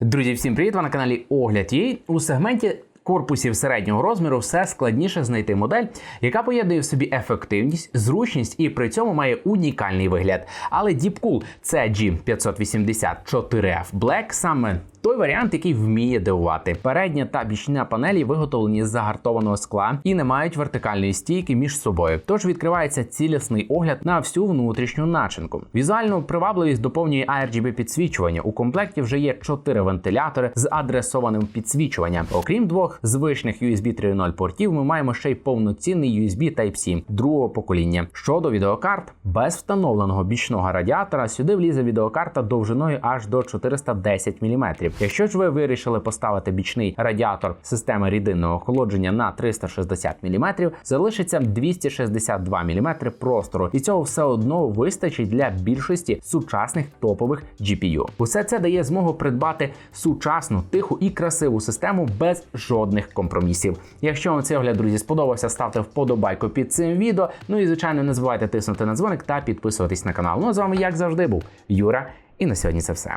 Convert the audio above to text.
Друзі, всім привіт! Ви на каналі Огляд її у сегменті. Корпусів середнього розміру все складніше знайти модель, яка поєднує в собі ефективність, зручність і при цьому має унікальний вигляд. Але Deepcool CG584F Black саме той варіант, який вміє дивувати. Передня та бічна панелі виготовлені з загартованого скла і не мають вертикальної стійки між собою. Тож відкривається цілісний огляд на всю внутрішню начинку. Візуальну привабливість доповнює RGB підсвічування. У комплекті вже є 4 вентилятори з адресованим підсвічуванням. Окрім двох звичних USB 3.0 портів, ми маємо ще й повноцінний USB Type-C другого покоління. Щодо відеокарт, без встановленого бічного радіатора сюди влізе відеокарта довжиною аж до 410 мм. Якщо ж ви вирішили поставити бічний радіатор системи рідинного охолодження на 360 мм, залишиться 262 мм простору, і цього все одно вистачить для більшості сучасних топових GPU. Усе це дає змогу придбати сучасну, тиху і красиву систему без жодних компромісів. Якщо вам цей огляд, друзі, сподобався, ставте вподобайку під цим відео. Ну і звичайно, не забувайте тиснути на дзвоник та підписуватись на канал. Ну а з вами, як завжди, був Юра. І на сьогодні це все.